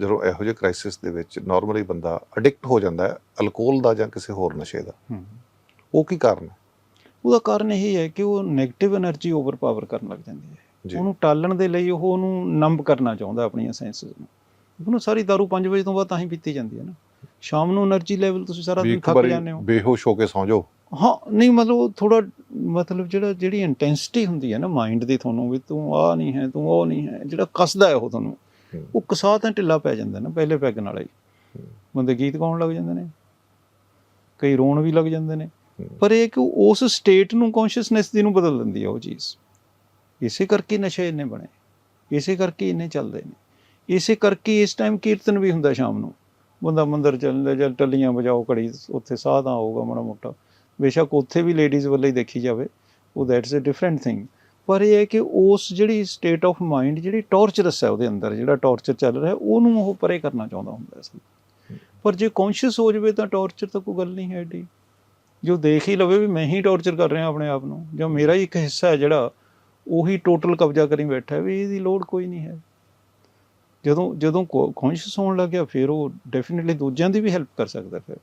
ਜਦੋਂ ਇਹੋ ਜਿਹੇ ਕ੍ਰਾਈਸਿਸ ਦੇ ਵਿੱਚ ਨਾਰਮਲੀ ਬੰਦਾ ਐਡਿਕਟ ਹੋ ਜਾਂਦਾ ਹੈ ਅਲਕੋਹਲ ਦਾ ਜਾਂ ਕਿਸੇ ਹੋਰ ਨਸ਼ੇ ਦਾ। ਉਹ ਕੀ ਕਾਰਨ ਹੈ? ਉਹਦਾ ਕਾਰਨ ਇਹ ਹੈ ਕਿ ਉਹ 네ਗੇਟਿਵ એનર્ਜੀ ਓਵਰਪਾਵਰ ਕਰਨ ਲੱਗ ਜਾਂਦੀ ਹੈ। ਉਹਨੂੰ ਟਾਲਣ ਦੇ ਲਈ ਉਹ ਉਹਨੂੰ ਨੰਬ ਕਰਨਾ ਚਾਹੁੰਦਾ ਆਪਣੀਆਂ ਸੈਂਸਸ ਨੂੰ। ਉਹਨੂੰ ਸਾਰੀ दारू 5 ਵਜੇ ਤੋਂ ਬਾਅਦ ਤਾਂ ਹੀ ਪੀਤੀ ਜਾਂਦੀ ਹੈ ਨਾ। ਸ਼ਾਮ ਨੂੰ એનર્ਜੀ ਲੈਵਲ ਤੁਸੀਂ ਸਾਰਾ ਦਿਨ ਥੱਕ ਜਾਂਦੇ ਹੋ। ਬੇਹੋਸ਼ ਹੋ ਕੇ ਸੌਂ ਜਾਓ। ਹਾਂ ਨਹੀਂ ਮਤਲਬ ਥੋੜਾ ਮਤਲਬ ਜਿਹੜਾ ਜਿਹੜੀ ਇੰਟੈਂਸਿਟੀ ਹੁੰਦੀ ਹੈ ਨਾ ਮਾਈਂਡ ਦੀ ਤੁਹਾਨੂੰ ਵੀ ਤੂੰ ਆ ਨਹੀਂ ਹੈ ਤੂੰ ਉਹ ਨਹੀਂ ਹੈ ਜਿਹੜਾ ਕੱਸਦਾ ਹੈ ਉਹ ਤੁਹਾਨੂੰ। ਉਹ ਕਸਾਹ ਤਾਂ ਢਿੱਲਾ ਪੈ ਜਾਂਦਾ ਨਾ, ਪਹਿਲੇ ਪੈਗ ਨਾਲ ਹੀ। ਬੰਦੇ ਗੀਤ ਗਾਉਣ ਲੱਗ ਜਾਂਦੇ ਨੇ। ਕਈ ਰੋਣ ਵੀ ਲੱਗ ਜਾਂਦੇ ਨੇ। ਪਰ ਇਹ ਕਿ ਉਸ ਸਟੇਟ ਨੂੰ ਕੌਨਸ਼ੀਅਸਨੈਸ ਦੀ ਨੂੰ ਬਦਲ ਦਿੰਦੀ ਹੈ ਉਹ ਚੀਜ਼। ਇਸੇ ਕਰਕੇ ਨਸ਼ੇ ਇੰਨੇ ਬਣੇ। ਇਸੇ ਕਰਕੇ ਇੰਨੇ ਚੱਲਦੇ ਨੇ। ਇਸੇ ਕਰਕੇ ਇਸ ਟਾਈਮ ਕੀਰਤਨ ਵੀ ਹੁੰਦਾ ਸ਼ਾਮ ਨੂੰ। ਬੰਦਾ ਮੰਦਰ ਚੱਲਦਾ ਜਾਂ ਟੱਲੀਆਂ ਵਜਾਓ, ਘੜੀ ਉੱਥੇ ਸਾਹ ਤਾਂ ਆਊਗਾ ਮਾੜਾ ਮੋਟਾ। ਬੇਸ਼ੱਕ ਉੱਥੇ ਵੀ ਲੇਡੀਜ਼ ਵੱਲੇ ਹੀ ਦੇਖੀ ਜਾਵੇ। ਉਹ ਦੈਟਸ ਅ ਡਿਫਰੈਂਟ ਥਿੰਗ ਪਰ ਇਹ ਹੈ ਕਿ ਉਸ ਜਿਹੜੀ ਸਟੇਟ ਆਫ ਮਾਈਂਡ ਜਿਹੜੀ ਟੌਰਚਰਸ ਹੈ ਉਹਦੇ ਅੰਦਰ, ਜਿਹੜਾ ਟੌਰਚਰ ਚੱਲ ਰਿਹਾ, ਉਹਨੂੰ ਉਹ ਪਰੇ ਕਰਨਾ ਚਾਹੁੰਦਾ ਹੁੰਦਾ ਸੀ ਪਰ ਜੇ ਕੌਨਸ਼ੀਅਸ ਹੋ ਜਾਵੇ ਤਾਂ ਟੌਰਚਰ ਤਾਂ ਕੋਈ ਗੱਲ ਨਹੀਂ ਹੈ ਏਡੀ। ਜੋ ਦੇਖ ਹੀ ਲਵੇ ਵੀ ਮੈਂ ਹੀ ਟੌਰਚਰ ਕਰ ਰਿਹਾ ਆਪਣੇ ਆਪ ਨੂੰ, ਜਾਂ ਮੇਰਾ ਹੀ ਇੱਕ ਹਿੱਸਾ ਹੈ ਜਿਹੜਾ, ਉਹੀ ਟੋਟਲ ਕਬਜ਼ਾ ਕਰੀ ਬੈਠਾ ਵੀ ਇਹਦੀ ਲੋੜ ਕੋਈ ਨਹੀਂ ਹੈ। ਜਦੋਂ ਜਦੋਂ ਕੌਨਸ਼ੀਅਸ ਹੋਣ ਲੱਗ ਗਿਆ ਫਿਰ ਉਹ ਡੈਫੀਨਿਟਲੀ ਦੂਜਿਆਂ ਦੀ ਵੀ ਹੈਲਪ ਕਰ ਸਕਦਾ ਫਿਰ।